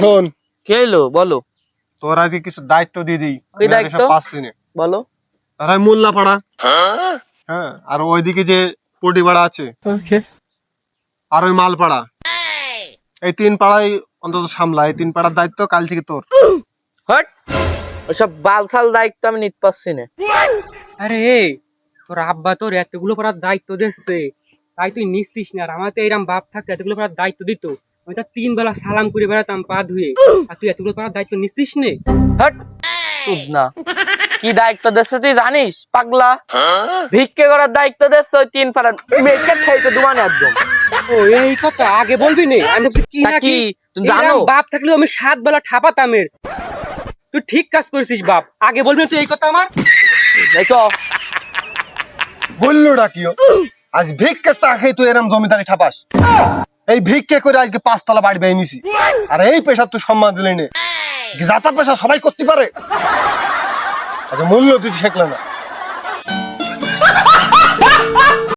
শোন। কে এলো? বলো। তোর আজকে কিছু দায়িত্ব দিয়ে দিই। কি দায়িত্ব? পাচ্ছি না বলো। আর হয় মোল্লা পাড়া হ্যাঁ আর ওইদিকে যে পাড়া আছে। আর ওই মাল পাড়া এই তিন পাড়াই অন্তত সামলা। এই তিন পাড়ার দায়িত্ব কাল থেকে তোর। হট। ওসব বালছাল দায়িত্ব আমি নিতে পারছি না। আরে তোর আব্বা তোর এতগুলো পড়ার দায়িত্ব দিচ্ছে। তাই তুই নিচ্ছিস না। আর আমার তো এরকম বাপ থাকতে এতগুলো পড়ার দায়িত্ব দিত। আমি তার তিন বেলা সালাম করে বেড়াতাম পা ধুয়ে। আর তুই এতগুলো পড়ার দায়িত্ব নিচ্ছিস নে। হট। না। কি দায়িত্ব দিচ্ছে তুই জানিস? পাগলা। ভিক্ষে করার দায়িত্ব দিচ্ছে ওই তিন পাড়া মেয়েকে খাইতে দুমানে একদম। ও এই কথা আগে বলবি নে। আমি কি তা না কি? কি তুমি জানো? বাপ থাকলেও আমি সাত বেলা ঠাপাতামের তুই ঠিক কাজ করেছিস বাপ। আগে বলবি তুই এই কথা আমার? দেখো বলল ডাকিও। আজ ভিক্ষে টাকা তুই এরম জমিদারি ঠাপাস। এই ভিক্ষে করে আজকে পাঁচতলা বাড়ি বেয়ে নিছি। আর এই পেশার তো সম্মান দিলি নে। যাতা পেশা সবাই করতে পারে। আচ্ছা মূল্য তুই শেখলে না।